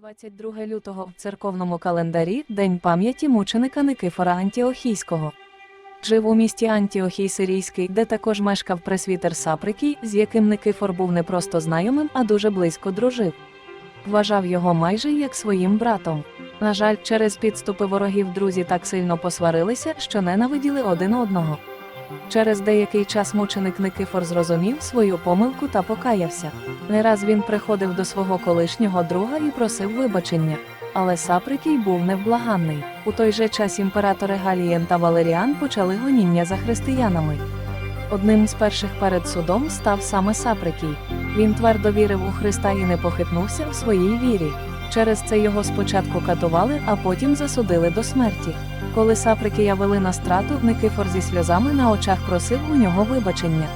22 лютого в церковному календарі День пам'яті мученика Никифора Антіохійського. Жив у місті Антіохій Сирійський, де також мешкав пресвітер Саприкій, з яким Никифор був не просто знайомим, а дуже близько дружив. Вважав його майже як своїм братом. На жаль, через підступи ворогів друзі так сильно посварилися, що ненавиділи один одного. Через деякий час мученик Никифор зрозумів свою помилку та покаявся. Не раз він приходив до свого колишнього друга і просив вибачення. Але Саприкій був невблаганний. У той же час імператори Галієн та Валеріан почали гоніння за християнами. Одним з перших перед судом став саме Саприкій. Він твердо вірив у Христа і не похитнувся в своїй вірі. Через це його спочатку катували, а потім засудили до смерті. Коли Саприкія вели на страту, Никифор зі сльозами на очах просив у нього вибачення.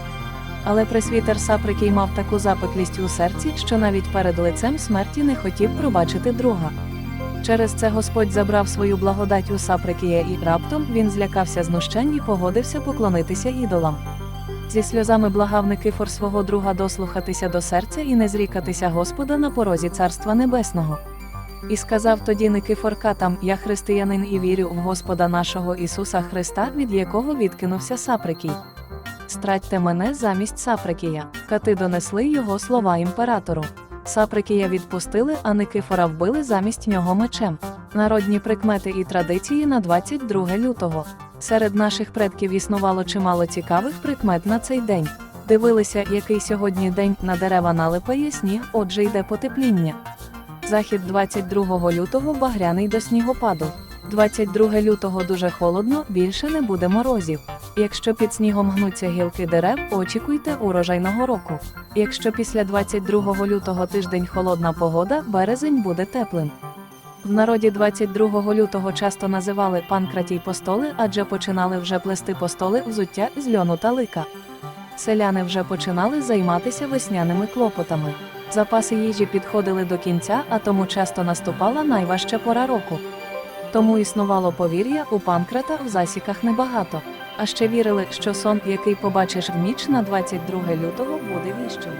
Але пресвітер Саприкій мав таку запеклість у серці, що навіть перед лицем смерті не хотів пробачити друга. Через це Господь забрав свою благодать у Саприкія і раптом він злякався знущань і погодився поклонитися ідолам. Зі сльозами благав Никифор свого друга дослухатися до серця і не зрікатися Господа на порозі Царства Небесного. І сказав тоді Никифор катам, я християнин і вірю в Господа нашого Ісуса Христа, від якого відкинувся Саприкій. Стратьте мене замість Саприкія. Кати донесли його слова імператору. Саприкія відпустили, а Никифора вбили замість нього мечем. Народні прикмети і традиції на 22 лютого. Серед наших предків існувало чимало цікавих прикмет на цей день. Дивилися, який сьогодні день на дерева налипає сніг, отже йде потепління. Захід 22 лютого багряний до снігопаду. 22 лютого дуже холодно, більше не буде морозів. Якщо під снігом гнуться гілки дерев, очікуйте урожайного року. Якщо після 22 лютого тиждень холодна погода, березень буде теплим. В народі 22 лютого часто називали панкратій постоли, адже починали вже плести постоли взуття з льону та лика. Селяни вже починали займатися весняними клопотами. Запаси їжі підходили до кінця, а тому часто наступала найважча пора року. Тому існувало повір'я у панкрата в засіках небагато. А ще вірили, що сон, який побачиш в ніч на 22 лютого, буде віщим.